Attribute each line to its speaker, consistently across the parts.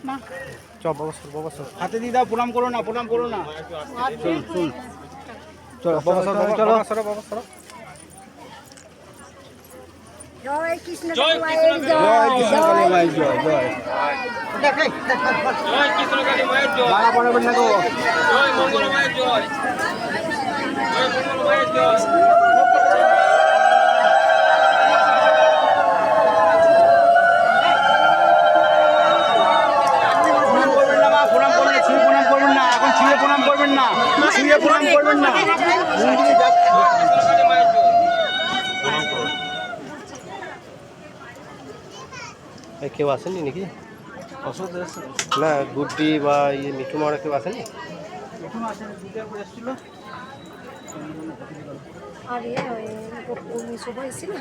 Speaker 1: চ বাবা সর বাবা সর
Speaker 2: হাতে দিয়ে দাও প্রণাম করো না প্রণাম করো না। চল চল।
Speaker 1: চলো বাবা সর বাবা চলো। সরো বাবা সরো
Speaker 3: জয় কৃষ্ণ
Speaker 2: জয়
Speaker 3: কালী
Speaker 2: কৃষ্ণ
Speaker 3: মায়ের
Speaker 2: জয়।
Speaker 3: জয়
Speaker 2: কৃষ্ণ কালী মায়ের জয় জয়।
Speaker 3: মালা পড়াবেন না গো।
Speaker 2: জয় মঙ্গল মায়ের জয়। জয় মঙ্গল মায়ের জয়। না। ছুঁয়ে প্রণাম করবেন না।
Speaker 1: এই কেউ আসেনি নাকি? না গুড্ডি বা ইয়ে মিঠু মারা কেউ আসেনি
Speaker 3: আর ইয়ে ওই শুভ এসেছিল?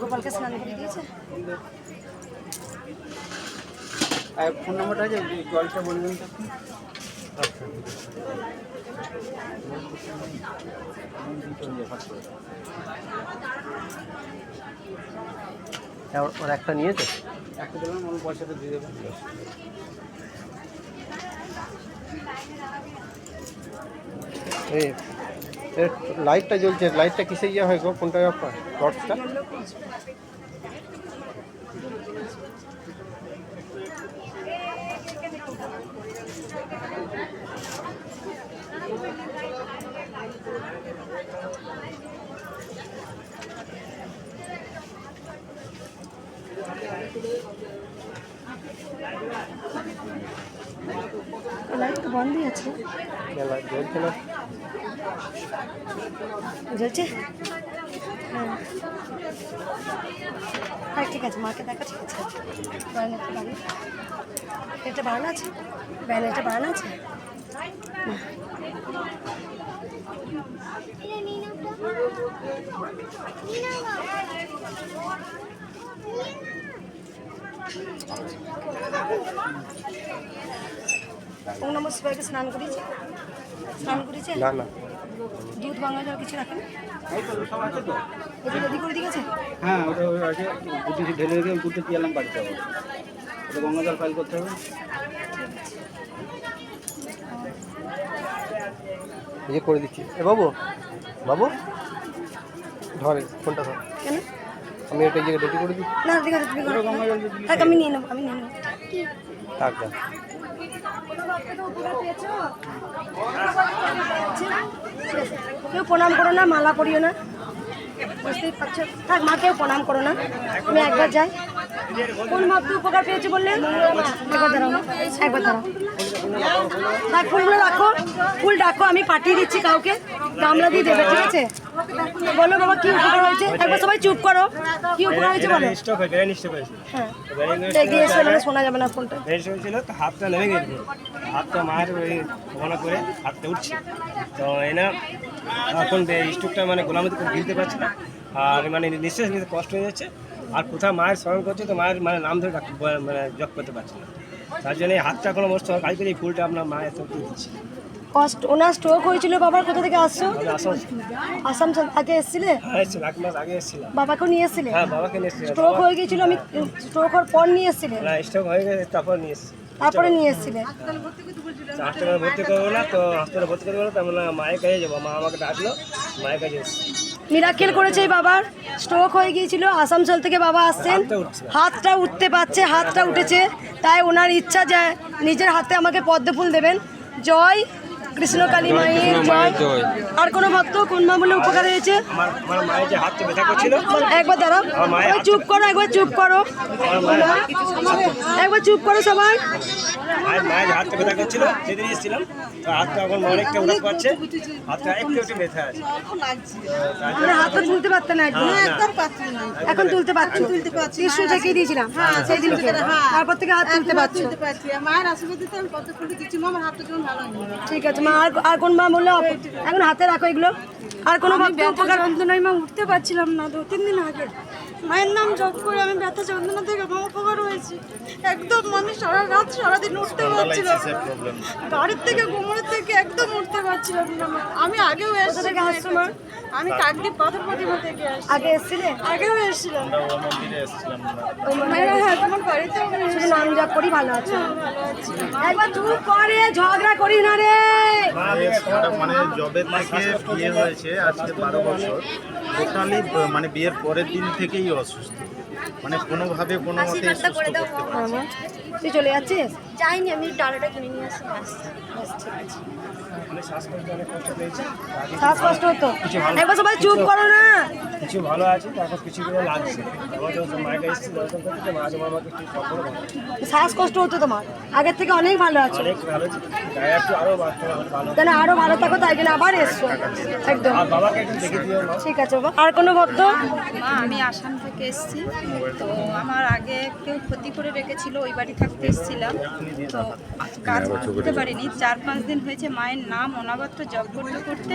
Speaker 3: গোপালকে স্নান করে দিয়েছে?
Speaker 2: আর ফোন নাম্বারটা আছে? জলটা বলবেন
Speaker 1: ওর- ওর একটা নিয়েছে?
Speaker 2: একটা দেবেন আমার পয়সাটা দিয়ে দেবেন
Speaker 1: এই লাইটটা জ্বলছে। লাইটটা কিসে ইয়ে হয় গো? কোনটা? আপনার টর্চটা
Speaker 3: লাইট তো বন্ধই আছে।
Speaker 1: জ্বলছে?
Speaker 3: হ্যাঁ। হ্যাঁ ঠিক আছে, মাকে দেখা, ঠিক আছে। ব্যানারটা এটা বাড়ানো আছে? ব্যানারটা বাড়ানো আছে। ওম স্নান করিয়েছে? স্নান করিয়েছে?
Speaker 1: না না।
Speaker 3: দুধ বাংলা জল কিছু রাখেন? রেডি করে
Speaker 2: হ্যাঁ ওটা ওই আছে দুটো ঢেলে রেখে দুটো পিয়ালাম বাড়িতে হবে ওটা গঙ্গাজল ফাইল করতে হবে।
Speaker 1: ইয়ে করে দিচ্ছি। এ বাবু বাবু ধরে ফোনটা ধর।
Speaker 3: কেন?
Speaker 1: আমি এটা ইয়ে রেডি করে দিই
Speaker 3: না ঠিক আছে আমি নিয়ে নেব আমি নিয়ে নেব।
Speaker 1: থাক।
Speaker 3: কেউ প্রণাম করো না, মালা পরিও না। বুঝতেই পারছ? থাক মাকেও প্রণাম করো না। আমি একবার যাই। কোন ভক্ত উপকার পেয়েছে বললে একবার দাঁড়াও একবার দাঁড়াও থাক, ফুলগুলো রাখো। ফুল ডাকো, আমি পাঠিয়ে দিচ্ছি কাউকে। গামলা দিয়ে দেবে, ঠিক আছে? বলো বাবা কি উপকার হয়েছে? একবার সবাই চুপ করো। কি উপকার হয়েছে বলো?
Speaker 4: স্টক হয়ে ব্রেন স্টক হয়েছে।
Speaker 3: হ্যাঁ।
Speaker 4: ব্রেন
Speaker 3: এগিয়ে এসে মানে শোনা যাবে না ফোনটা।
Speaker 4: ব্রেন স্টক ছিল তো হাতটা নেমে গেছিল হাতটা মায়ের ওই মনে করে হাতটা উঠছে। তো এনা এখন স্টকটা মানে গোলামতি করে গিলতে পারছে না। আর মানে নিঃশ্বাস নিতে কষ্ট হয়ে যাচ্ছে। আর কোথাও মায়ের স্মরণ করছে তো মায়ের মানে নাম ধরে মানে জপ করতে পারছে না। তার জন্য এই হাতটা কোনো মস্ত কাজ করে এই ফুলটা আপনার মায়ের তো দিচ্ছি।
Speaker 3: কষ্ট ওনার স্ট্রোক হয়েছিল বাবার কোথা থেকে আসছো?
Speaker 4: আসাম।
Speaker 3: আসাম আগে এসেছিলে?
Speaker 4: হ্যাঁ এসেছিল
Speaker 3: বাবাকেও নিয়ে এসেছিলে?
Speaker 4: হ্যাঁ
Speaker 3: স্ট্রোক হয়ে গিয়েছিল আমি স্ট্রোক হওয়ার পর নিয়ে এসেছিলে?
Speaker 4: না স্টক হয়ে গেছে তারপর নিয়ে এসেছি।
Speaker 3: তারপরে নিয়ে এসেছিলে?
Speaker 4: হাসপাতালে ভর্তি করব না তো হাসপাতালে ভর্তি করব না তো আমরা মায়ের কাছে যাব। মা আমাকে ডাকলো মায়ের কাছে
Speaker 3: মিরাকেল করেছে এই বাবার। স্ট্রোক হয়ে গিয়েছিল আসানসোল থেকে বাবা আসছেন।
Speaker 4: হাতটা
Speaker 3: হাতটা উঠতে পারছে হাতটা উঠেছে। তাই ওনার ইচ্ছা যে নিজের হাতে আমাকে পদ্ম ফুল দেবেন। জয় কৃষ্ণ কালী মায়ের জয়। আর কোনো ভক্ত কোন মা বলে উপকার হয়েছে?
Speaker 4: আমার আমার মায়ের যে হাতটা ব্যথা করছিল।
Speaker 3: একবার দাঁড়াও।
Speaker 4: মায়ের
Speaker 3: চুপ করো একবার চুপ করো। একবার চুপ করো সবাই।
Speaker 4: মায়ের হাতটা ব্যথা করছিল সেদিন এসেছিলাম। তো হাতটা এখন অনেকটা উঠাতে পারছে হাতটা একটু একটু ব্যথা আছে।
Speaker 3: মানে হাতটা তুলতে পারতেন না একদম। এখন তুলতে পারছ? টিস্যু থেকে দিয়েছিলাম। সেই দিনকে। তারপর থেকে হাত তুলতে পারছি?
Speaker 5: মায়ের আশীর্বাদ দিতে কত ফুলটি আমার হাতটা যেমন ভালো
Speaker 3: ঠিক আছে মা আর আর কোন মা বলল এখন হাতে রাখো এগুলো। আর কোনো উপকার
Speaker 6: যন্ত্রণায় মা উঠতে পারছিলাম না দু তিন দিন আগে।
Speaker 5: মায়ের নাম জপ করে আমি ব্যথা যন্ত্রণা থেকে আমার উপকার হয়েছি। একদম আমি সারা রাত সারাদিন উঠতে পারছিলাম না। গাড়ির থেকে কোমরের থেকে একদম উঠতে পারছিলাম না। আমি আগেও এসেছি
Speaker 3: থেকে
Speaker 5: আমি কাকদি পাথর প্রতিমা থেকে আসছি।
Speaker 3: আগে এসেছিলে?
Speaker 5: আগেও এসেছিলাম। হ্যাঁ হ্যাঁ তোমার বাড়িতে
Speaker 3: নাম জপ করি ভালো আছে। একবার চুপ করে ঝগড়া করি না রে।
Speaker 6: মানে জবে থেকে বিয়ে হয়েছে আজকে বারো বছর। টোটালি মানে বিয়ের পরের দিন থেকেই অসুস্থ। মানে কোনোভাবে কোনো মতে
Speaker 3: তুই চলে যাচ্ছিস?
Speaker 5: যাইনি আমি ডালাটা কিনে নিয়ে আসি
Speaker 4: পেয়েছে আগে
Speaker 3: শ্বাসকষ্ট হতো? একবার সবাই চুপ করো না।
Speaker 4: কিছু ভালো আছে তারপর কিছু করে লাগছে
Speaker 3: শ্বাসকষ্ট হতো তোমার? আগের থেকে অনেক ভালো আছো।
Speaker 4: তাহলে আরও ভালো
Speaker 3: থাকো তাই জন্য আবার এসছো। একদম।
Speaker 4: আর বাবাকে একটু দেখে দিও না
Speaker 3: ঠিক আছে বাবা। আর কোনো ভক্ত?
Speaker 7: মা আমি আসাম থেকে এসেছি। তো আমার আগে কেউ ক্ষতি করে রেখেছিল ওই বাড়ি থাকতে এসেছিলাম। তো কাজ করতে পারিনি। চার পাঁচ দিন হয়েছে মায়ের নাম অনাগত জব করতে করতে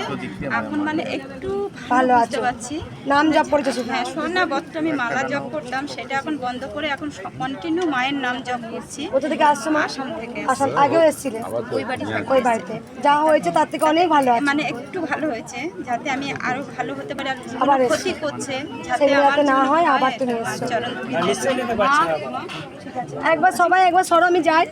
Speaker 7: এখন মানে একটু
Speaker 3: ভালো
Speaker 7: বুঝতে
Speaker 3: আছো।
Speaker 7: পারছি।
Speaker 3: নাম জপ শুধু।
Speaker 7: হ্যাঁ সোনা বত্র আমি মালা জব করতাম সেটা এখন বন্ধ করে এখন কন্টিনিউ মায়ের নাম জব করছি।
Speaker 3: কোথা থেকে আসছো মা?
Speaker 7: আসাম থেকে
Speaker 3: আসাম আগেও এসেছিলে।
Speaker 7: ওই বাড়ি থাকতে
Speaker 3: ওই বাড়িতে। যা হয়েছে তার থেকে অনেক ভালো আছে।
Speaker 7: মানে একটু ভালো হয়েছে যাতে আমি আরও ভালো হতে পারি আর। ক্ষতি করছে যাতে আমার
Speaker 3: না হয়, আবার তুমি। একবার সবাই একবার সরো আমি যাই।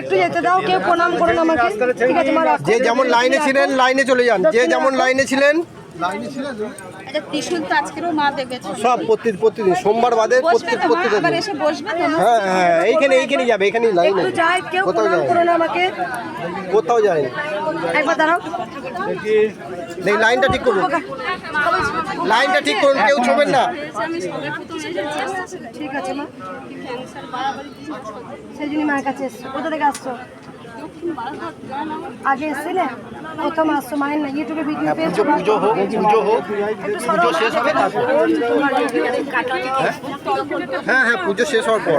Speaker 3: একটু যেতে দাও, কেউ প্রণাম করুন আমাকে। ঠিক আছে
Speaker 1: যে যেমন লাইনে ছিলেন, লাইনে চলে যান। যে যেমন লাইনে ছিলেন
Speaker 7: আচ্ছা ত্রিশুল তো আজকেরও মা দেখেছে
Speaker 1: সব প্রতি প্রতিদিন সোমবার বাদে প্রত্যেক
Speaker 7: তো আবার এসে বসবে তো না?
Speaker 1: হ্যাঁ হ্যাঁ এইখানে এইখানেই যাবে এইখানেই লাইনে।
Speaker 3: একটু যাই কেউ
Speaker 1: কোথাও
Speaker 3: প্রণাম
Speaker 1: যায়
Speaker 3: করুন আমাকে।
Speaker 1: কোথাও যায়
Speaker 3: একবার দাঁড়াও।
Speaker 1: এই লাইনটা ঠিক করুন। লাইনটা ঠিক করুন কেউ ছবেন না।
Speaker 3: ঠিক আছে মা। সেই জন্য মায়ের কাছে এসছো। কোথা থেকে আসছো? আগে এসছিলে? প্রথম আসছো মায়ের না ইউটিউবে ভিডিও পেয়েছ?
Speaker 1: পুজো পুজো হোক পুজো হোক। পুজো শেষ হবে তারপর। হ্যাঁ? হ্যাঁ পুজো শেষ হওয়ার পর।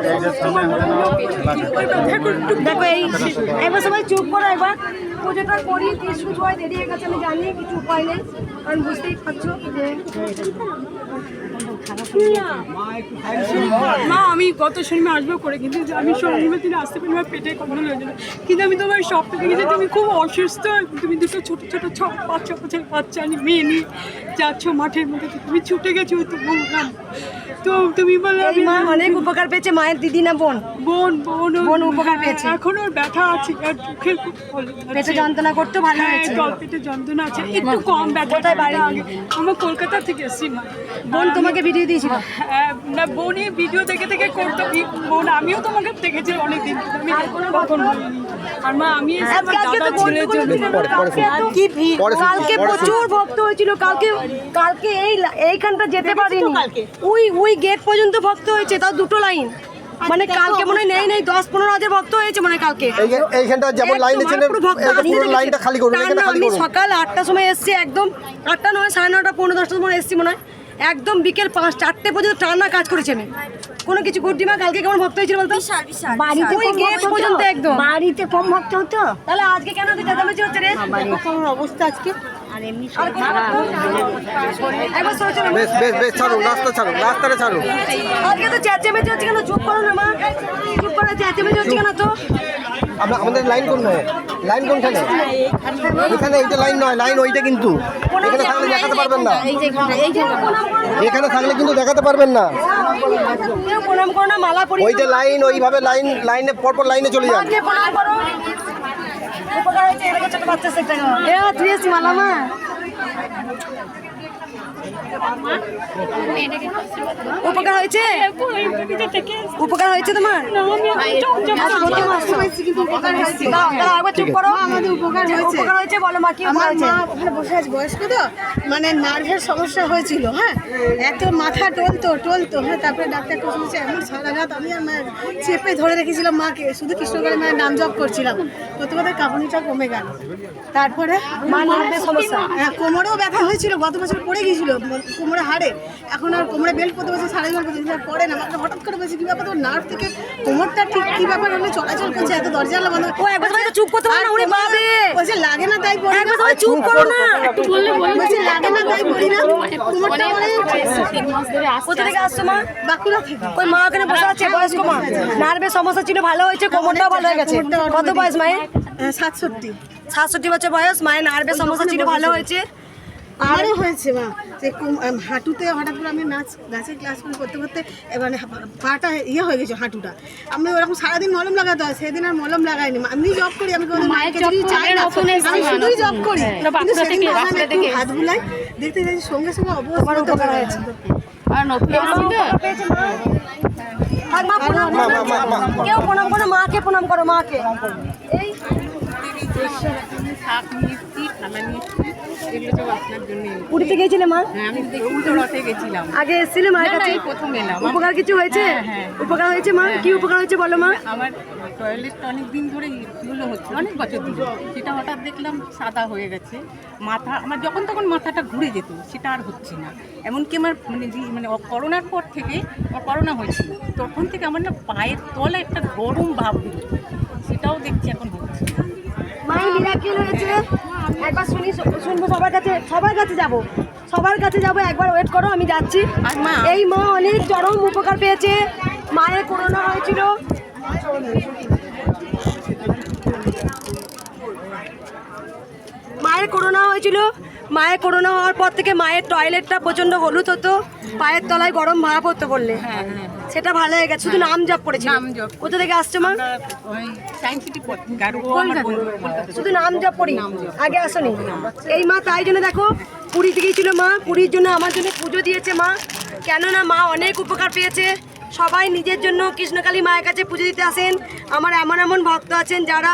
Speaker 3: দেখো এই একবার সবাই চুপ করো একবার। পুজোটা করি কিছু হয় দেরি হয়ে গেছে আমি জানি কিছু উপায় নেই। কারণ বুঝতেই পারছ যে
Speaker 5: মা আমি গত শনিবার আসব করে কিন্তু আমি শনিবার দিন আসতে পারি আমার পেটে কখনো হয়েছিল কিন্তু আমি তোমার সব থেকে গেছি তুমি খুব অসুস্থ তুমি দুটো ছোট ছোট ছ বাচ্চা বছর বাচ্চা মেয়ে নিয়ে যাচ্ছ মাঠের মধ্যে তুমি ছুটে গেছো তো বললাম। তো তুমি বলে
Speaker 3: মা অনেক উপকার পেয়েছে মায়ের দিদি না বোন?
Speaker 5: বোন বোন
Speaker 3: বোন উপকার পেয়েছে।
Speaker 5: এখন ওর ব্যথা আছে আর চোখের খুব
Speaker 3: পেটে যন্ত্রণা করতে ভালো
Speaker 5: হ্যাঁ,
Speaker 3: হয়েছে।
Speaker 5: পেটে যন্ত্রণা আছে একটু কম ব্যথা
Speaker 3: কোথায় বাড়ি?
Speaker 5: আমার কলকাতা থেকে এসেছি মা।
Speaker 3: বোন তোমাকে ভিডিও দিয়েছিল?
Speaker 5: না বোনই ভিডিও দেখে দেখে করতো। কি বোন আমিও তোমাকে দেখেছি অনেকদিন। আমি কখন আর মা আমি
Speaker 3: কালকে কি ভিড়। কালকে প্রচুর ভক্ত হয়েছিল। কালকে কালকে এই এইখানটা যেতে পারিনি। ওই ওই গেট পর্যন্ত ভক্ত হয়েছে তাও দুটো লাইন মানে কালকে মনে হয় নেই নেই দশ পনেরো হাজার ভক্ত হয়েছে মনে হয় কালকে।
Speaker 1: এইখানটা যেমন লাইনে। লাইনটা খালি করুন
Speaker 3: আমি সকাল আটটার সময় এসেছি একদম আটটা নয় সাড়ে নটা পনেরো দশটার সময় এসেছি মনে হয়। একদম বিকেল পাঁচ চারটে পর্যন্ত টানা কাজ করেছি আমি। কোনো কিছু গুড্ডিমা কালকে কেমন ভক্ত হয়েছিল বলতো? বাড়িতে ওই গেট পর্যন্ত একদম বাড়িতে কম ভক্ত হতো। তাহলে আজকে কেন চেঁচামেচি হচ্ছে রে? অবস্থা আজকে। আর এমনি একবার সরে চলো।
Speaker 1: বেশ বেশ বেশ ছাড়ুন রাস্তা ছাড়ুন রাস্তাটা ছাড়ুন।
Speaker 3: আজকে তো চেঁচামেচি হচ্ছে কেন? চুপ করো না মা। চুপ করে চেঁচামেচি হচ্ছে কেন তো?
Speaker 1: আমরা আমাদের লাইন কোন লাইন কোনখানে? এখানে এইটা লাইন নয় লাইন ওইটা কিন্তু। এখানে থাকলে দেখাতে পারবেন না। এখানে থাকলে কিন্তু দেখাতে পারবেন না। ওই যে লাইন ওইভাবে লাইন লাইনে পরপর লাইনে চলে যান।
Speaker 3: উপকার হয়েছে, এরকম ছোট বাচ্চা তুই উপকার হয়েছে? উপকার হয়েছে তোমার? আচ্ছা,
Speaker 5: মানে নার্ভের সমস্যা হয়েছিল হ্যাঁ? এত মাথা টলতো টলতো হ্যাঁ? তারপরে ডাক্তার বলছে এমন সারা রাত আমি আমার চেপে ধরে রেখেছিলাম মাকে। শুধু কৃষ্ণকালী মায়ের নাম জপ করছিলাম। প্রথমত কাঁপুনিটা কমে গেল। তারপরে হ্যাঁ কোমরেও ব্যথা হয়েছিল গত বছর পড়ে গিয়েছিল।
Speaker 8: কোমরে হাড়ে। এখন আর কোমরে বেল্ট করতে বসে সাড়ে ঘর পর্যন্ত পরে না আমাকে হঠাৎ করে বসে কি ব্যাপার তোর নার্ভ থেকে কোমরটা ঠিক কি ব্যাপার হলে চলাচল করছে এত দরজা জানলা বন্ধ
Speaker 3: ও একবার তোমাকে চুপ করতে পারো না ওরে বাবা
Speaker 8: বলছে লাগে না তাই পড়ি না।
Speaker 3: চুপ করো না।
Speaker 8: বললে বলছে লাগে না তাই পড়ি না। কোমরটা পরে
Speaker 3: কোথা থেকে আসছো মা?
Speaker 8: বাঁকুড়া থেকে।
Speaker 3: ওই মা ওখানে বসে আছে বয়স্ক মা। নার্ভের সমস্যা ছিল ভালো হয়েছে কোমরটাও ভালো হয়ে গেছে। কত বয়স মায়ের?
Speaker 8: সাতষট্টি।
Speaker 3: সাতষট্টি বছর বয়স মায়ের নার্ভের সমস্যা ছিল ভালো হয়েছে।
Speaker 8: আমারও হয়েছে মা। যে হাঁটুতে হঠাৎ করে আমি নাচ নাচের ক্লাসগুলো করতে করতে এবারে পাটা ইয়ে হয়ে গেছে হাঁটুটা। আমি ওরকম সারাদিন মলম লাগাতে হয় সেদিন আর মলম লাগাইনি আমি জব করি আমি কোনো মায়ের জব চাই না আমি শুধুই জব করি। কিন্তু সেদিন হাত বুলাই দেখতে দেখতে সঙ্গে সঙ্গে অবস্থা উপকার হয়েছে।
Speaker 3: মা? প্রণাম করো না। কেউ প্রণাম করো মাকে প্রণাম করো মাকে। এই পুরীতে গিয়েছিলে মা?
Speaker 9: গেছিলাম।
Speaker 3: আগে এসেছিলে মায়ের কাছে। উপকার কিছু হয়েছে?
Speaker 9: হ্যাঁ, হ্যাঁ।
Speaker 3: উপকার হয়েছে মা? কি উপকার হয়েছে বলো মা?
Speaker 9: আমার টয়লেটটা অনেক দিন ধরে ইগুলো হচ্ছে অনেক বছর ধরে সেটা হঠাৎ দেখলাম সাদা হয়ে গেছে। মাথা আমার যখন তখন মাথাটা ঘুরে যেত সেটা আর হচ্ছে না। এমনকি আমার মানে মানে করোনার পর থেকে আমার করোনা হয়েছিল তখন থেকে আমার না পায়ের তলা একটা গরম ভাব সেটাও দেখছি এখন হচ্ছে
Speaker 3: মায়ের মিরাকেল হয়েছে? একবার শুনি শুনব সবার কাছে সবার কাছে যাব। সবার কাছে যাব একবার ওয়েট করো আমি যাচ্ছি।
Speaker 9: মা?
Speaker 3: এই মা অনেক চরম উপকার পেয়েছে। মায়ের করোনা হয়েছিল। মায়ের করোনা হয়েছিল। মায়ের করোনা হওয়ার পর থেকে মায়ের টয়লেটটা প্রচণ্ড হলুদ হতো পায়ের তলায় গরম ভাব হতো বললে।
Speaker 9: হ্যাঁ হ্যাঁ
Speaker 3: সেটা ভালো হয়ে গেছে শুধু নাম জপ
Speaker 9: জপ।
Speaker 3: কোথা থেকে আসছে মা? শুধু নাম জপ করি? আগে আসনি? এই মা তাই জন্য দেখো পুরীতে গিয়েছিল মা পুরীর জন্য আমার জন্য পুজো দিয়েছে মা। কেননা মা অনেক উপকার পেয়েছে। সবাই নিজের জন্য কৃষ্ণকালী মায়ের কাছে পুজো দিতে আসেন। আমার এমন এমন ভক্ত আছেন যারা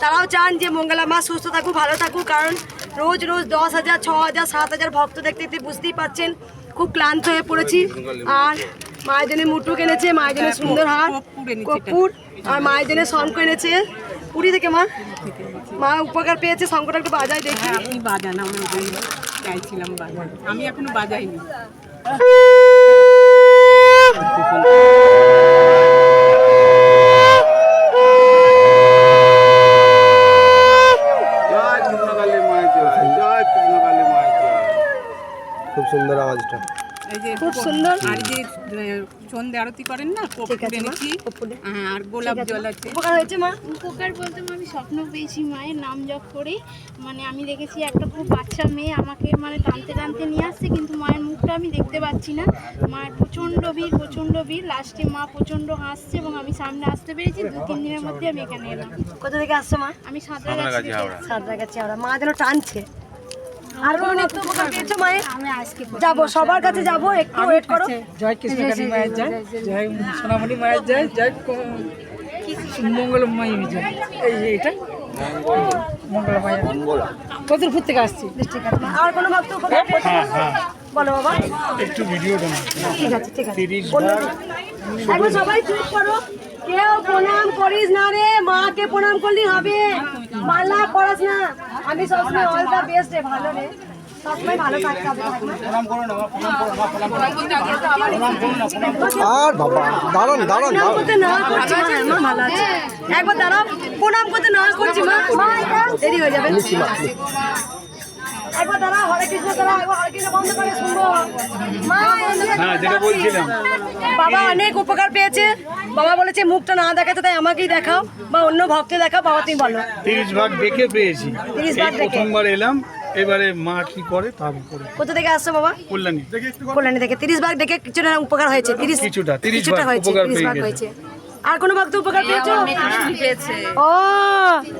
Speaker 3: তারাও চান যে মঙ্গলা মা সুস্থ থাকুক ভালো থাকুক। কারণ রোজ রোজ দশ হাজার ছ হাজার সাত হাজার ভক্ত দেখতে দেখতে বুঝতেই পারছেন। খুব ক্লান্ত হয়ে পড়েছি। আর মায়ের জন্য মুটু কিনেছে মায়ের জন্য সুন্দর হার।
Speaker 9: কর্পূর
Speaker 3: আর মায়ের জন্য শঙ্খ এনেছে। পুরী থেকে মা? মা উপকার পেয়েছে শঙ্করটা একটু বাজায় দেখি।
Speaker 9: হ্যাঁ বাজান আমি চাইছিলাম বাজান। আমি এখনও বাজাইনি
Speaker 2: জয় কৃষ্ণকালী মায়ের জয় জয় কৃষ্ণকালী মায়ের জয়
Speaker 1: খুব সুন্দর আওয়াজটা।
Speaker 3: খুব সুন্দর।
Speaker 9: আর যে সন্ধে আরতি করেন না। হ্যাঁ আর গোলাপ জল আছে।
Speaker 3: উপকার হয়েছে মা?
Speaker 10: উপকার বলতে আমি স্বপ্ন পেয়েছি মায়ের নাম জপ করে মানে আমি দেখেছি একটা খুব বাচ্চা মেয়ে আমাকে মানে টানতে টানতে নিয়ে আসছে কিন্তু মায়ের মুখটা আমি দেখতে পাচ্ছি না। মায়ের প্রচণ্ড ভিড় প্রচণ্ড ভিড়। লাস্টে মা প্রচণ্ড হাসছে এবং আমি সামনে আসতে পেরেছি। দু তিন দিনের মধ্যে আমি এখানে এলাম।
Speaker 3: কোথা থেকে আসছো মা?
Speaker 10: আমি সাঁতরাগাছি
Speaker 3: সাঁতরা গেছে আমরা মা যেন টানছে। আর কোনো নিত্য উপকার পেয়েছ মায়ের
Speaker 10: আমি আজকে
Speaker 3: যাব সবার কাছে যাব একটু ওয়েট করো।
Speaker 5: জয় কৃষ্ণকালী মায়ের জয়। জয় সোনামণি মায়ের জয়। জয় মঙ্গলময়ী জয় এই এটা? মঙ্গলময় কতুরপুর থেকে আসছি?
Speaker 3: আর কোনো ভক্ত উপকার বলো বাবা।
Speaker 6: একটু ভিডিও
Speaker 3: ঠিক আছে ঠিক আছে। একবার সবাই চুপ করো। কেউ প্রণাম করিস না রে। মাকে প্রণাম করলেই হবে। মালা করাস না। আমি সবসময় অল দ্য বেস্ট রে ভালো রে।
Speaker 1: আর বাবা দাঁড়ান দাঁড়ান
Speaker 3: একবার দাঁড়াও প্রণাম করতে না করছি মা। দেরি হয়ে যাবে। একবার দাঁড়াও হরে কৃষ্ণ দাঁড়াও একবার হরে কৃষ্ণ বন্ধ করে শুনব। মা হ্যাঁ যেটা বলছিলাম। বাবা অনেক উপকার পেয়েছে। বাবা বলেছে মুখটা না দেখাতে তাই আমাকেই দেখাও বা অন্য ভক্তকে দেখাও বাবা তুমি বলো।
Speaker 6: তিরিশ ভাগ দেখে পেয়েছি।
Speaker 3: 30 ভাগ
Speaker 6: প্রথমবার এলাম এবারে মা কি করে তার উপরে।
Speaker 3: কোথা থেকে আসছো বাবা?
Speaker 6: কল্যাণী।
Speaker 3: কল্যাণী থেকে। তিরিশ ভাগ ডেকে কিছুটা উপকার হয়েছে তিরিশ
Speaker 6: কিছুটা, 30
Speaker 3: কিছুটা
Speaker 6: ভাগ
Speaker 3: হয়েছে
Speaker 6: উপকার
Speaker 3: তিরিশ ভাগ হয়েছে। আর কোনো ভক্ত উপকার পেয়েছ?
Speaker 9: পেয়েছে।
Speaker 3: ও।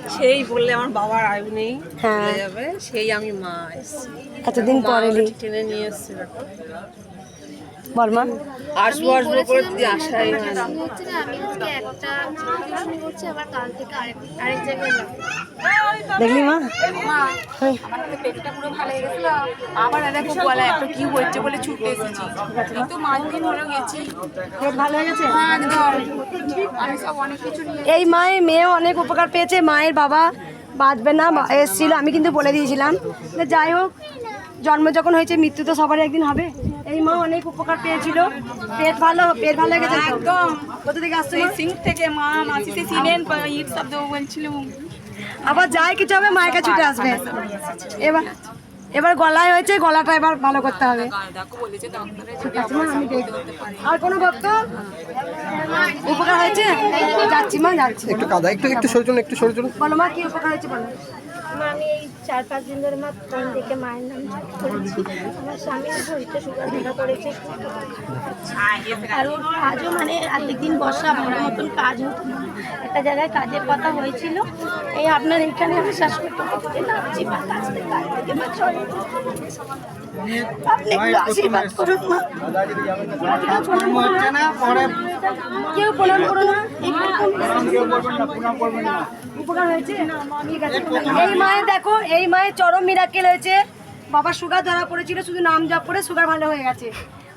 Speaker 9: সেই বললে আমার বাবার আয়ু নেই
Speaker 3: হ্যাঁ।
Speaker 9: যাবে। সেই আমি মা
Speaker 3: এতদিন পরে।
Speaker 9: টেনে নিয়ে এসেছি
Speaker 3: বল মা
Speaker 9: আসব আসব করে দিদি হয়।
Speaker 10: আমি হচ্ছে না আমি আজকে একটা টিউশন করছি আবার কাল থেকে আরেক আরেক জায়গায় যাব।
Speaker 3: দেখলি মা? হ্যাঁ।
Speaker 9: পেটটা পুরো ভালো হয়ে গেছিল। আবার দেখো বলা একটা কি হচ্ছে বলে ছুটে এসেছি। কিন্তু মাঝ দিন হলো গেছি।
Speaker 3: পেট ভালো হয়ে গেছে?
Speaker 10: আমি সব অনেক কিছু নিয়ে
Speaker 3: এই মায়ের মেয়েও অনেক উপকার পেয়েছে। মায়ের বাবা বাঁচবে না বা- এসেছিল আমি কিন্তু বলে দিয়েছিলাম। যাই হোক জন্ম যখন হয়েছে মৃত্যু তো সবারই একদিন হবে। এই মা অনেক উপকার পেয়েছিল। পেট ভালো পেট ভালো হয়ে গেছে
Speaker 7: একদম।
Speaker 3: কোথা থেকে আসছে
Speaker 7: সিং থেকে মা মাসি সে ছিলেন ইট শব্দ বলছিল।
Speaker 3: আবার যাই কিছু হবে মায়ের কাছে ছুটে আসবে। এবার এবার গলায় হয়েছে গলাটা এবার ভালো করতে হবে। আর কোনো ভক্ত? উপকার হয়েছে? যাচ্ছি মা যাচ্ছি।
Speaker 1: একটু কাদা একটু একটু সরে চলুন একটু সরে চলুন।
Speaker 3: বলো মা কি উপকার হয়েছে বলো।
Speaker 11: মা, আমি এই চার পাঁচ দিন ধরে মা ফোন দেখে মায়ের নাম করেছি। আমার স্বামীর শরীরটা সুগার দেখা করেছে। আর ওর কাজও মানে আর্ধেক দিন বসা ভালো মতন কাজ হতো না। একটা জায়গায় কাজের কথা হয়েছিল। এই আপনার এখানে আমি শ্বাসকষ্ট থেকে নামছি বা কাজ থেকে কাজ থেকে বা আপনি একটু আশীর্বাদ করুন মা।
Speaker 3: কেউ করো না।
Speaker 2: কেউ প্রণাম করবেন না।
Speaker 3: উপকার হয়েছে? এই মায়ের দেখো এই মায়ের চরম মিরাকেল হয়েছে। বাবা সুগার ধরা পড়েছিল শুধু নাম জপ করে সুগার ভালো হয়ে গেছে।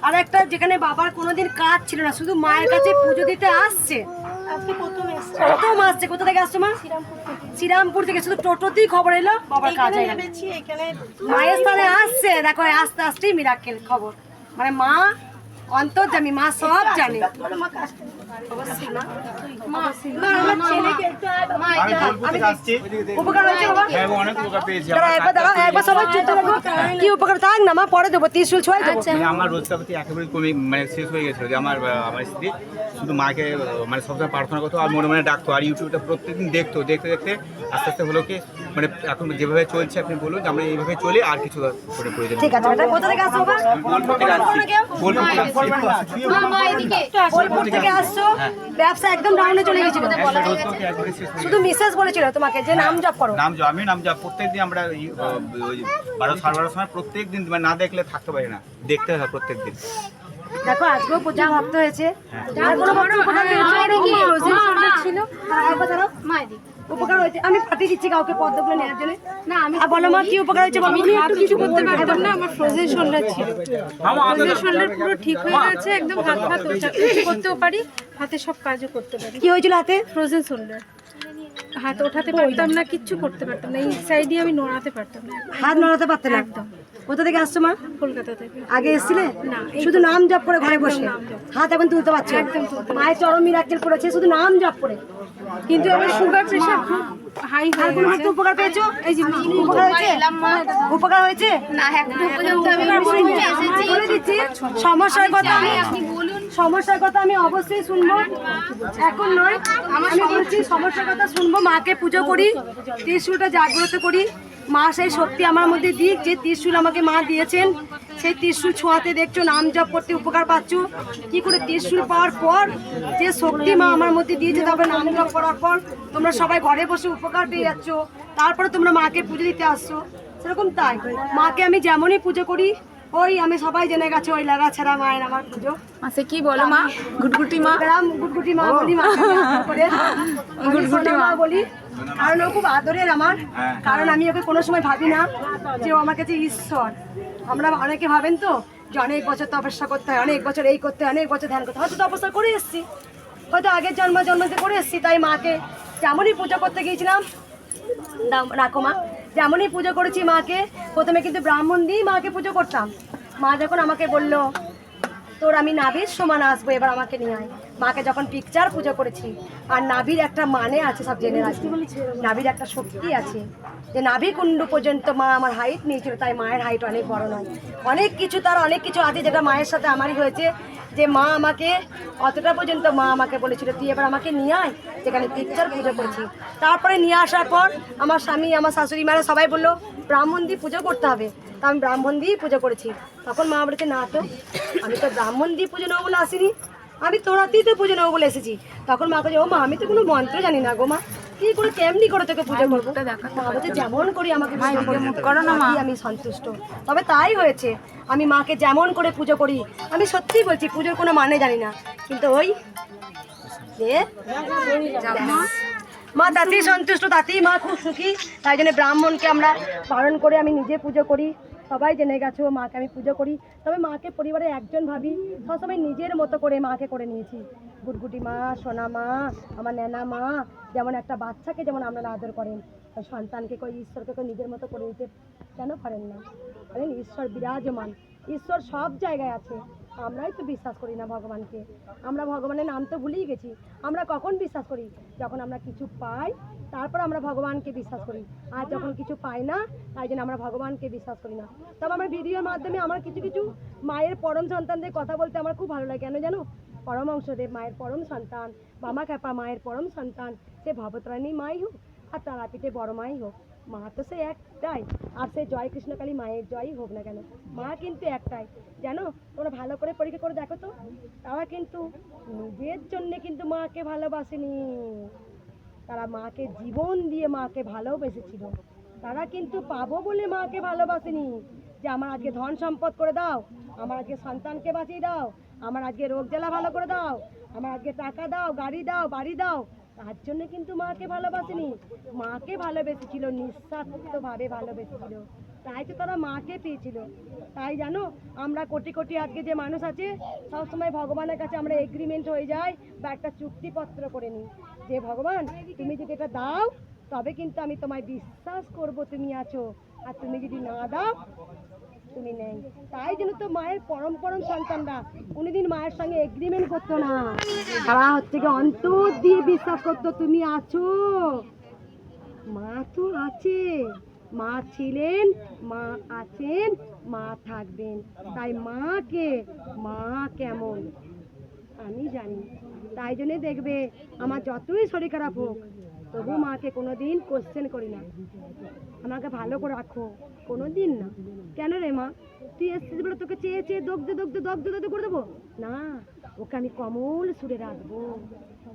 Speaker 3: আর একটা যেখানে বাবার কোনোদিন কাজ ছিল না শুধু মায়ের কাছে পুজো দিতে আসছে।
Speaker 11: প্রথম
Speaker 3: আসছে। কোথা থেকে আসছো মা? শ্রীরামপুর থেকে। শুধু টোটোতেই খবর এলো বাবার কাজ হয়ে গেল মায়ের স্থানে আসছে। দেখো আস্তে আস্তেই মিরাক্কেল খবর। মানে মা অন্তর্জামী মা সব জানে। আমার। কি উপকার? থাক না মা পরে দেবো ত্রিশুল ছোঁয়াই
Speaker 2: মানে আমার রোজগারপাতি একেবারে কমে মানে শেষ হয়ে গেছিল যে আমার আমার স্ত্রী শুধু মাকে মানে সবসময় প্রার্থনা করতো আর মনে মনে ডাকতো। আর ইউটিউবটা প্রত্যেকদিন দেখতো দেখতে দেখতে আস্তে আস্তে হলো কি মানে এখন যেভাবে চলছে আপনি বলুন যে আমরা এইভাবে চলে আর কিছু করে।
Speaker 3: ঠিক আছে এটা কোথা থেকে আসছো
Speaker 2: বোলপুর থেকে আসছি। বোলপুর থেকে আসছি।
Speaker 3: বোলপুর থেকে আসছো? ব্যবসা একদম ডাউনে চলে গেছিল
Speaker 2: একবারে শেষ হয়ে
Speaker 3: শুধু মিসেস বলেছিল তোমাকে যে নাম জপ করো।
Speaker 2: নাম জপ আমি নাম জপ প্রত্যেকদিন আমরা বারো সাড়ে বারোর সময় প্রত্যেক দিন তোমার না দেখলে থাকতে পারি না দেখতে হয় প্রত্যেক দিন
Speaker 3: দেখো আজকেও প্রচুর ভক্ত হয়েছে। আর কোনো ভক্ত কোথাও? ছিল। তারা একবার দাঁড়াও। উপকার হয়েছে। আমি পাঠিয়ে দিচ্ছি কাউকে পদ্মগুলো নেওয়ার জন্য। না আমি বলো মা কি উপকার হয়েছে? বলো
Speaker 5: একটু কিছু করতে পারতাম না আমার ফ্রোজেন শোল্ডার ছিল। ফ্রোজেন শোল্ডার পুরো ঠিক হয়ে গেছে একদম হাত হাত কিছু করতেও পারি হাতে সব কাজও করতে পারি।
Speaker 3: কি হয়েছিল হাতে?
Speaker 5: ফ্রোজেন শোল্ডার হাত ওঠাতে পারতাম না কিচ্ছু করতে পারতাম না। এই সাইডে আমি নড়াতে পারতাম না।
Speaker 3: হাত নড়াতে পারতে না?
Speaker 5: একদম।
Speaker 3: কোথা থেকে আসছো মা?
Speaker 5: কলকাতা থেকে।
Speaker 3: আগে এসেছিলে?
Speaker 5: না,
Speaker 3: শুধু নাম জপ করে ঘরে বসে? হাত এখন তুলতে পারছ?
Speaker 5: একদম
Speaker 3: মায়ের চরম মিরাকেল করেছে শুধু নাম জপ করে?
Speaker 5: কিন্তু আমার সুগার প্রেশার খুব হাই হয়ে গেছে।
Speaker 3: একটু উপকার পেয়েছ? এই যে উপকার হয়েছে? উপকার হয়েছে?
Speaker 11: না এখনও পর্যন্ত আমি
Speaker 3: বলে দিচ্ছি সমস্যার কথা আমি সমস্যার কথা আমি অবশ্যই শুনব। এখন নয় আমি বলছি সমস্যার কথা শুনব মাকে পুজো করি ত্রিশুলটা জাগ্রত করি। মা সেই শক্তি আমার মধ্যে দিক যে ত্রিশুল আমাকে মা দিয়েছেন। সেই ত্রিশুল ছোঁয়াতে দেখছ নাম জপ করতে উপকার পাচ্ছ। কি করে ত্রিশুল পাওয়ার পর যে শক্তি মা আমার মধ্যে দিয়েছে তারপরে নাম জপ করার পর তোমরা সবাই ঘরে বসে উপকার পেয়ে যাচ্ছ। তারপরে তোমরা মাকে পুজো দিতে আসছো। সেরকম তাই। মাকে আমি যেমনই পুজো করি ওই আমি সবাই জেনে গেছে ওই লাগা ছাড়া মায়ের আমার পুজো।
Speaker 7: মাসে কি বলো মা? গুটগুটি মা?
Speaker 3: গুটগুটি মা বলি মা। গুটগুটি মা বলি। কারণ ও খুব আদরের আমার। কারণ আমি ওকে কোনো সময় ভাবি না যে ও আমার কাছে ঈশ্বর। আমরা অনেকে ভাবেন তো যে অনেক বছর তপস্যা করতে হয় অনেক বছর এই করতে হয় অনেক বছর ধ্যান করতে হয়। হয়তো তপস্যা করে এসেছি। হয়তো আগের জন্ম জন্মতে করে এসেছি তাই মাকে যেমনই পুজো করতে গিয়েছিলাম দাও রাখো মা যেমনই পুজো করেছি মাকে প্রথমে কিন্তু ব্রাহ্মণ দিয়েই মাকে পুজো করতাম। মা যখন আমাকে বলল তোর আমি নাভির সমান আসব এবার আমাকে নিয়ে আয়। মাকে যখন পিকচার পুজো করেছি, আর নাভির একটা মানে আছে সব জেনে রাখি। নাভির একটা শক্তি আছে। যে নাভি কুণ্ডু পর্যন্ত মা আমার হাইট নিয়েছিল, তাই মায়ের হাইট অনেক বড় নয়। অনেক কিছু তার অনেক কিছু আছে যেটা মায়ের সাথে আমারই হয়েছে, যে মা আমাকে, অতটা পর্যন্ত মা আমাকে বলেছিল, তুই এবার আমাকে নিয়ে আয়, যেখানে পিকচার পুজো করেছি। তারপরে নিয়ে আসার পর আমার স্বামী, আমার শাশুড়ি মারা সবাই বলল, ব্রাহ্মণ দিয়ে পুজো করতে হবে। তা আমি ব্রাহ্মণ দিয়েই পুজো করেছি। তখন মা বলেছে, না তো, আমি তো ব্রাহ্মণ দিয়ে পুজো নেব বলে আসিনি। আমি তোরাতেই তো পুজো নেব বলে এসেছি। তখন মা কাছে ও মা আমি তো কোনো মন্ত্র জানি না গো মা। কি করে কেমনি করে তোকে পুজো করব? মা বলছে যেমন করি আমাকে করো না মা। আমি সন্তুষ্ট। তবে তাই হয়েছে আমি মাকে যেমন করে পুজো করি আমি সত্যিই বলছি পুজোর কোনো মানে জানি না। কিন্তু ওই মা। তাতেই সন্তুষ্ট তাতেই মা খুব সুখী। তাই জন্য ব্রাহ্মণকে আমরা পালন করে আমি নিজে পুজো করি। সবাই জেনে গেছো মাকে আমি পুজো করি। তবে মাকে পরিবারে একজন ভাবি, সবসময় নিজের মতো করে মাকে করে নিয়েছি। গুটগুটি মা, সোনা মা, আমার নেনা মা, যেমন একটা বাচ্চাকে যেমন আপনারা আদর করেন। সন্তানকে কই, ঈশ্বরকে কই নিজের মতো করে নিতে কেন পারেন না? কারণ ঈশ্বর বিরাজমান। ঈশ্বর সব জায়গায় আছে। আমরাই তো বিশ্বাস করি না ভগবানকে। আমরা ভগবানের নাম তো ভুলেই গেছি। আমরা কখন বিশ্বাস করি? যখন আমরা কিছু পাই, তারপর আমরা ভগবানকে বিশ্বাস করি। আর যখন কিছু পাই না, তাই জন্য আমরা ভগবানকে বিশ্বাস করি না। তবে আমার ভিডিওর মাধ্যমে আমার কিছু কিছু মায়ের পরম সন্তানদের কথা বলতে আমার খুব ভালো লাগে। কেন জানো? পরমাংশদেব মায়ের পরম সন্তান বামা খ্যাপা মায়ের পরম সন্তান। সে ভবতারিণী মাই হোক আর তারাপীঠে বড় মাই হোক। মা তো সে একটাই, আর সে জয় কৃষ্ণকালী মায়ের জয়ই হোক না কেন। মা কিন্তু একটাই। জানো, তোমরা ভালো করে পরীক্ষা করে দেখো তো। তারা কিন্তু নিজের জন্যে কিন্তু মাকে ভালোবাসেনি। তারা মাকে জীবন দিয়ে মাকে ভালোবেসেছিল। তারা কিন্তু পাবো বলে মাকে ভালোবাসেনি। যে আমার আজকে ধন সম্পদ করে দাও, আমার আজকে সন্তানকে বাঁচিয়ে দাও, আমার আজকে রোগ জ্বালা ভালো করে দাও, আমার আজকে টাকা দাও, গাড়ি দাও, বাড়ি দাও তার জন্য কিন্তু মাকে ভালোবাসেনি। মাকে ভালোবেসেছিল, নিঃস্বার্থভাবে ভালোবেসেছিল। তাই তো তারা মাকে পেয়েছিল। তাই জানো, আমরা কোটি কোটি আজকে যে মানুষ আছে, সবসময় ভগবানের কাছে আমরা এগ্রিমেন্ট হয়ে যাই বা একটা চুক্তিপত্র করে নিই। যে ভগবান, তুমি যদি এটা দাও, তবে কিন্তু আমি তোমায় বিশ্বাস করব তুমি আছো। আর তুমি যদি না দাও তুমি নেই। তাই জন্য তো মায়ের পরম পরম সন্তানরা কোনোদিন মায়ের সঙ্গে এগ্রিমেন্ট করতো না। তারা হচ্ছে কি অন্তর দিয়ে বিশ্বাস করতো, তুমি আছো? মা তো আছে। মা ছিলেন, মা আছেন, মা থাকবেন। তাই মাকে, মা কেমন? আমি জানি। তাই জন্যে দেখবে, আমার যতই শরীর খারাপ হোক, তবু মাকে কোনোদিন কোশ্চেন করি না। আমাকে ভালো করে রাখো। কোনো দিন না। কেন রে মা? তুই এসছিস বলে তোকে চেয়ে চেয়ে দগ্ধ দগ্ধ দগ্ধ দগ্ধ করে দেবো? না, ওকে আমি কমল সুরে রাখব।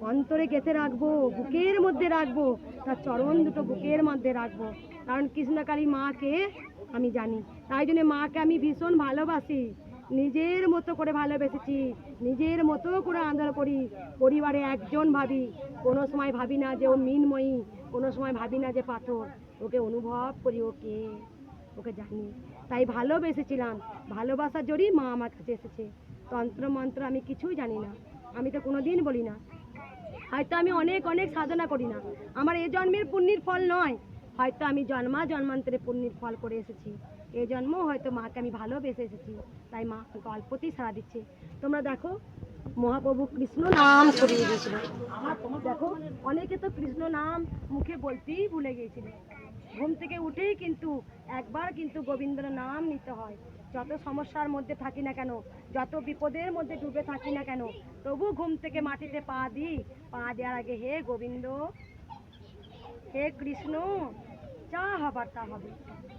Speaker 3: অন্তরে গেঁথে রাখব, বুকের মধ্যে রাখব, তার চরণ দুটো বুকের মধ্যে রাখব। কারণ কৃষ্ণকালী মাকে আমি জানি। তাই জন্য মাকে আমি ভীষণ ভালোবাসি। নিজের মতো করে ভালোবেসেছি। নিজের মতো করে আদর করি। পরিবারে একজন ভাবি। কোনো সময় ভাবি না যে ও মিনময়ী, কোনো সময় ভাবি না যে পাথর। ওকে অনুভব করি, ওকে ওকে জানি। তাই ভালোবেসেছিলাম। ভালোবাসার জোরই মা আমার কাছে এসেছে। তন্ত্র, মন্ত্র আমি কিছুই জানি না। আমি তো কোনো দিন বলি না। হয়তো আমি অনেক অনেক সাধনা করি না। আমার এ জন্মের পুণ্যের ফল নয়। হয়তো আমি জন্মা, জন্মান্তরে পুণ্যের ফল করে এসেছি। এ জন্ম হয়তো মাকে আমি ভালোবেসে এসেছি। তাই মা অল্পতেই সারা দিচ্ছে। তোমরা দেখো, মহাপ্রভু কৃষ্ণ নাম করিয়ে দিয়েছিল। দেখো, অনেকে তো কৃষ্ণ নাম মুখে বলতেই ভুলে গিয়েছিল। ঘুম থেকে উঠেই কিন্তু একবার কিন্তু গোবিন্দর নাম নিতে হয়। যত সমস্যার মধ্যে থাকি না কেন, যত বিপদের মধ্যে ডুবে থাকি না কেন, তবু ঘুম থেকে মাটিতে পা দিই। পা দেওয়ার আগে হে গোবিন্দ, হে কৃষ্ণ, যা হবার তা হবে।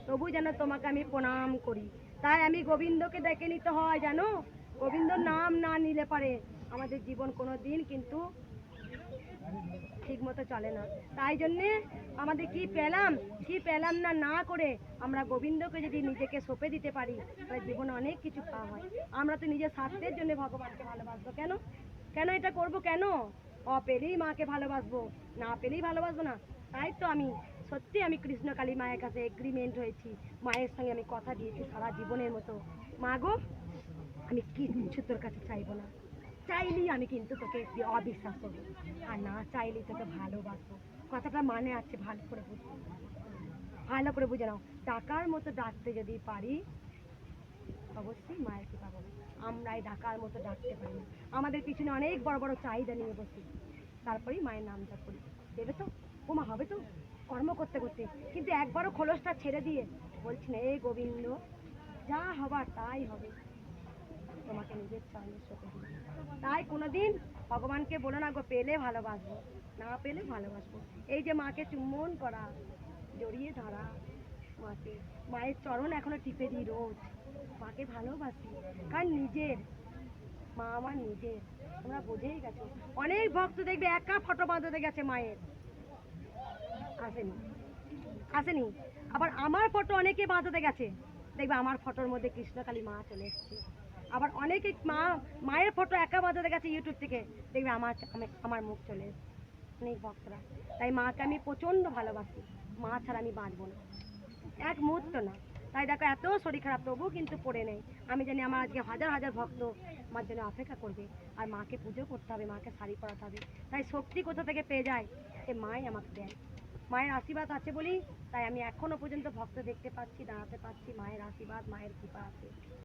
Speaker 3: তবু যেন তোমাকে আমি প্রণাম করি। তাই আমি গোবিন্দকে ডেকে নিতে হয় জানো গোবিন্দর নাম না নিলে পারে। আমাদের জীবন কোনো দিন কিন্তু ঠিক মতো চলে না। তাই জন্যে আমাদের কি পেলাম কি পেলাম না না করে আমরা গোবিন্দকে যদি নিজেকে সঁপে দিতে পারি, তাহলে জীবনে অনেক কিছু পাওয়া হয়। আমরা তো নিজের স্বার্থের জন্য ভগবানকে ভালোবাসবো। কেন? কেন এটা করব কেন? অ পেলেই মাকে ভালোবাসবো, না পেলেই ভালোবাসবো না। তাই তো আমি, সত্যি আমি কৃষ্ণকালী মায়ের কাছে এগ্রিমেন্ট হয়েছি। মায়ের সঙ্গে আমি কথা দিয়েছি সারা জীবনের মতো। মা গো, আমি কিচ্ছু তোর কাছে চাইব না। চাইলেই আমি কিন্তু তোকে অবিশ্বাস করব আর না চাইলেই তোকে ভালোবাসবো। কথাটা মানে আছে, ভালো করে বুঝতে ভালো করে বুঝে নাও। টাকার মতো ডাকতে যদি পারি, অবশ্যই মায়ের কৃপা পাবো আমরাই ডাকার মতো ডাকতে পারি। না আমাদের পিছনে অনেক বড় বড় চাহিদা নিয়ে বসি। তারপরেই মায়ের নাম জপ করি। দেবে তো? ওমা হবে তো? কর্ম করতে করতে। কিন্তু একবারও খোলসটা ছেড়ে দিয়ে বলছি না এই গোবিন্দ, যা হবার তাই হবে। তোমাকে নিজের চরণের তাই কোনোদিন ভগবানকে বলো না গো, পেলে ভালোবাসবো, না পেলে ভালোবাসবো। এই যে মাকে চুম্বন করা, জড়িয়ে ধরা, মাকে, মায়ের চরণ এখনও টিপে দিই রোজ, মাকে ভালোবাসি কারণ নিজের? মা আমার নিজের, তোমরা বোঝেই গেছো। অনেক ভক্ত দেখবে একা ফটো বাঁধাতে গেছে মায়ের। আসেনি আসেনি। আবার আমার ফটো অনেকে বাঁধাতে গেছে। দেখবে আমার ফটোর মধ্যে কৃষ্ণকালী মা চলে এসেছে। আবার অনেকে মা, মায়ের ফটো একা বাঁধাতে গেছে ইউটিউব থেকে। দেখবে আমার আমার মুখ চলে অনেক ভক্তরা। তাই মাকে আমি প্রচণ্ড ভালোবাসি। মা ছাড়া আমি বাঁচবো না। এক মুহূর্ত না। তাই দেখো, এত শরীর খারাপ, তবুও কিন্তু পড়ে নেই। আমি জানি আমার আজকে হাজার হাজার ভক্ত আমার জন্য অপেক্ষা করবে। আর মাকে পুজো করতে হবে, মাকে শাড়ি পরাতে হবে। তাই শক্তি কোথা থেকে পেয়ে যায়? সে মাই আমাকে দেয়। মায়ের আশীর্বাদ আছে বলেই তাই আমি এখনও পর্যন্ত ভক্ত দেখতে পাচ্ছি, দাঁড়াতে পাচ্ছি মায়ের আশীর্বাদ, মায়ের কৃপা আছে।